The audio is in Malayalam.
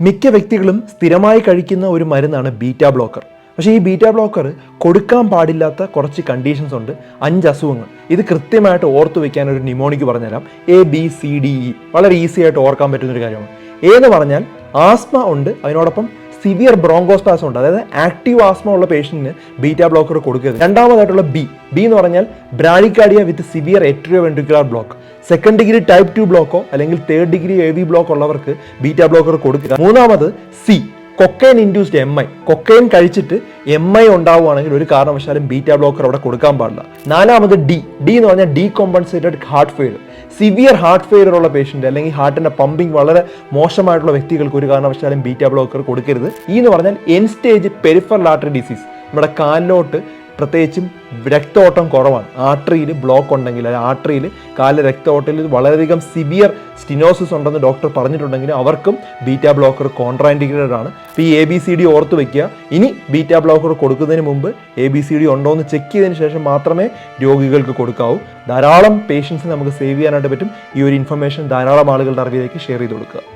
മിക്ക വ്യക്തികളും സ്ഥിരമായി കഴിക്കുന്ന ഒരു മരുന്നാണ് ബീറ്റ ബ്ലോക്കർ. പക്ഷേ ഈ ബീറ്റ ബ്ലോക്കർ കൊടുക്കാൻ പാടില്ലാത്ത കുറച്ച് കണ്ടീഷൻസ് ഉണ്ട്. അഞ്ച് അസുഖങ്ങൾ. ഇത് കൃത്യമായിട്ട് ഓർത്തു വെക്കാൻ ഒരു നിമോണിക്ക് പറഞ്ഞുതരാം. A B C D E വളരെ ഈസി ആയിട്ട് ഓർക്കാൻ പറ്റുന്ന ഒരു കാര്യമാണ്. എ എന്ന് പറഞ്ഞാൽ ആസ്മ ഉണ്ട്. അതിനോടൊപ്പം സിവിയർ ബ്രോങ്കോസ്റ്റാസം ഉണ്ട്. അതായത് ആക്റ്റീവ് ആസ്മ ഉള്ള പേഷ്യന്റിന് ബീറ്റ ബ്ലോക്കർ കൊടുക്കരുത്. രണ്ടാമതായിട്ടുള്ള ബി ബി എന്ന് പറഞ്ഞാൽ bradycardia with severe atrio ventricular block second degree type two ബ്ലോക്കോ അല്ലെങ്കിൽ third degree A V block ഉള്ളവർക്ക് ബീറ്റ ബ്ലോക്കർ കൊടുക്കുക. മൂന്നാമത് C cocaine induced M I cocaine കഴിച്ചിട്ട് എം ഐ ഉണ്ടാവുകയാണെങ്കിൽ ഒരു കാരണവശാലും ബീറ്റ ബ്ലോക്കർ അവിടെ കൊടുക്കാൻ പാടില്ല. നാലാമത് ഡി ഡി എന്ന് പറഞ്ഞാൽ decompensated heart failure severe heart failure ഉള്ള പേഷ്യന്റ് അല്ലെങ്കിൽ ഹാർട്ടിന്റെ പമ്പിങ് വളരെ മോശമായിട്ടുള്ള വ്യക്തികൾക്ക് ഒരു കാരണവശാലും ബീറ്റാ ബ്ലോക്കർ കൊടുക്കരുത്. ഈ എന്ന് പറഞ്ഞാൽ end stage peripheral artery disease നമ്മുടെ കാലിലോട്ട് പ്രത്യേകിച്ചും രക്തഓട്ടം കുറവാണ്. ആർട്ടറിയിൽ ബ്ലോക്ക് ഉണ്ടെങ്കിൽ അല്ലെങ്കിൽ ആർട്ടറിയിൽ കാല രക്തോട്ടത്തിൽ വളരെയധികം സിവിയർ സ്റ്റിനോസിസ് ഉണ്ടെന്ന് ഡോക്ടർ പറഞ്ഞിട്ടുണ്ടെങ്കിൽ അവർക്കും ബീറ്റ ബ്ലോക്കർ കോൺട്രാൻഡിക്കേറ്റഡ് ആണ്. അപ്പോൾ ഈ എ ബി സി ഡി ഓർത്ത് വെക്കുക. ഇനി ബീറ്റ ബ്ലോക്കർ കൊടുക്കുന്നതിന് മുമ്പ് എ ബി സി ഡി ഉണ്ടോ എന്ന് ചെക്ക് ചെയ്തതിന് ശേഷം മാത്രമേ രോഗികൾക്ക് കൊടുക്കാവൂ. ധാരാളം പേഷ്യൻസിന് നമുക്ക് സേവ് ചെയ്യാനായിട്ട് പറ്റും. ഈ ഒരു ഇൻഫർമേഷൻ ധാരാളം ആളുകളുടെ അറിവിലേക്ക് ഷെയർ ചെയ്ത് കൊടുക്കുക.